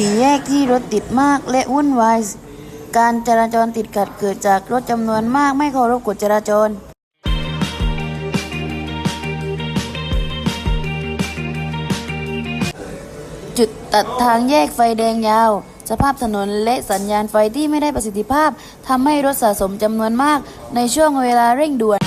ี่แยกที่รถติดมากและวุ่นวาย การจราจรติดขัดเกิดจากรถจำนวนมากไม่เคารพกฎจราจรจุดตัดทางแยกไฟแดงยาว สภาพถนนและสัญญาณไฟที่ไม่ได้ประสิทธิภาพทำให้รถสะสมจำนวนมากในช่วงเวลาเร่งด่วน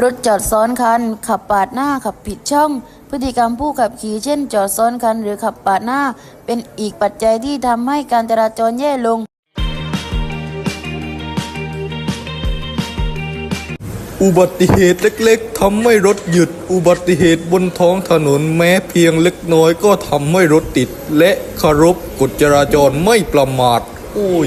รถจอดซ้อนคัน ขับปาดหน้าขับผิดช่อง พฤติกรรมผู้ขับขี่เช่น จอดซ้อนคันหรือขับปาดหน้า เป็นอีกปัจจัยที่ทำให้การจราจรแย่ลง อุบัติเหตุเล็กๆทำให้รถหยุด อุบัติเหตุบนท้องถนนแม้เพียงเล็กน้อยก็ทำให้รถติด และเคารพกฎจราจรไม่ประมาท โอ้ย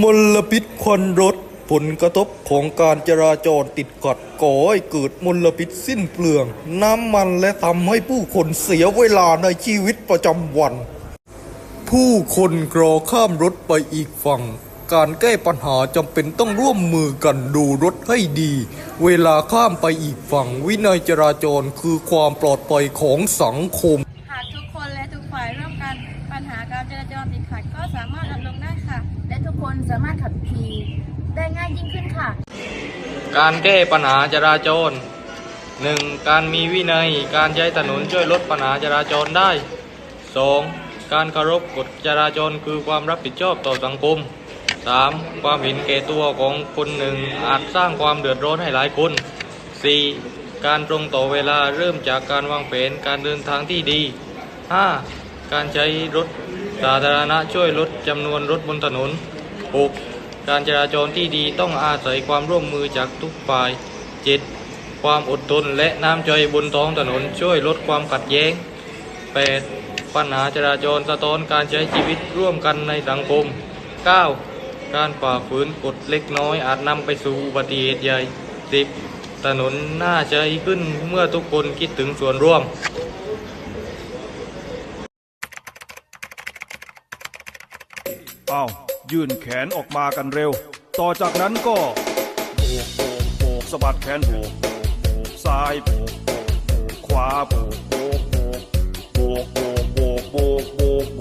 มลพิษควันรถ ผลกระทบของการจราจรติดขัดก่อให้เกิดมลพิษสิ้นเปลือง น้ำมันและทำให้ผู้คนเสียเวลาในชีวิตประจำวัน ผู้คนกรอข้ามรถไปอีกฝั่ง การแก้ปัญหาจำเป็นต้องร่วมมือกันดูรถให้ดี เวลาข้ามไปอีกฝั่ง วินัยจราจรคือความปลอดภัยของสังคม หากทุกคนและทุกฝ่ายร่วมกันปัญหาการจราจรติดขัดก็สามารถลดลงได้ค่ะ และทุกคนสามารถขับขี่ ยิ่งขึ้นค่ะ การแก้ปัญหาจราจร 1. การมีวินัย การใช้ถนนช่วยลดปัญหาจราจรได้ 2. การเคารพกฎจราจรคือความรับผิดชอบต่อสังคม 3. ความเห็นแก่ตัวของคนหนึ่งอาจสร้างความเดือดร้อนให้หลายคน 4. การตรงต่อเวลาเริ่มจากการวางแผนการเดินทางที่ดี 5. การใช้รถสาธารณะช่วยลดจำนวนรถบนถนน 6. การจราจรที่ดีต้องอาศัยความร่วมมือจากทุกฝ่าย 7. ความอดทนและน้ำใจบนท้องถนนช่วยลดความขัดแย้ง 8. ปัญหาจราจรสะท้อนการใช้ชีวิตร่วมกันในสังคม 9. การฝ่าฝืนกฎเล็กน้อยอาจนำไปสู่อุบัติเหตุใหญ่ 10. ถนนน่าใช้ขึ้นเมื่อทุกคนคิดถึงส่วนร่วมอ้าว ยื่นแขนออกมากันเร็ว ต่อจากนั้นก็โบกโบกโบกสะบัดแขนโบกโบกโบซ้ายโบกโบกโบกขวาโบก